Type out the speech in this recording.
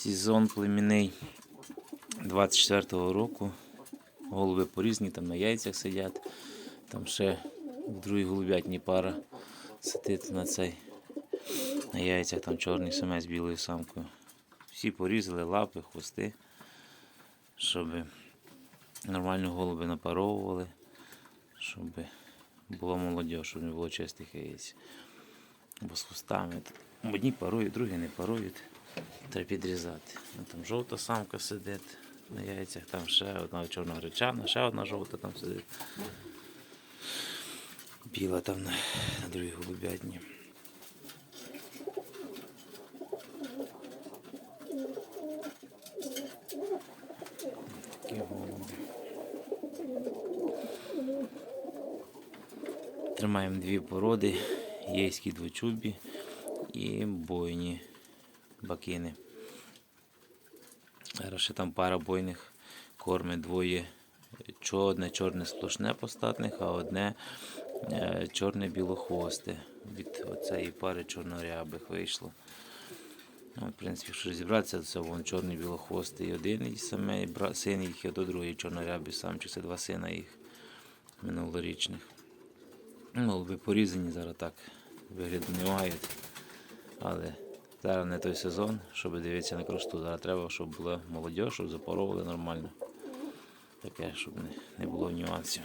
Сезон племінний 24-го року. Голуби порізні, там на яйцях сидять. Там ще в другій голубятні пара сидить на цей. На яйцях там чорний самець з білою самкою. Всі порізали лапи, хвости, щоб нормально голуби напаровували, щоб було молодь, щоб не було чистих яєць. Бо з хвостами. Одні парують, другі не парують. Треба підрізати. Ну, Там жовта самка сидить на яйцях, там ще одна чорна гречана, ще одна жовта там сидить. Біла там на, на другій голубятні. Тримаємо дві породи, єйські двочубі і бойні бакини. Зараз ще там пара бойних кормить двоє. Одне чорне сплошне постатних, а одне е, чорне білохвосте. Від оцеї пари чорнорябих вийшло. Ну, в принципі, якщо розібратися, то це вон чорний білохвостий один і саме бра- син їх, і до другий чорнорябий самчик. Це два сина їх минулорічних. Ну, порізані зараз так вигляду не мають. Але зараз не той сезон, щоб дивитися на кросту. Зараз треба, щоб була молодь, щоб запоровували нормально. Таке, щоб не, було нюансів.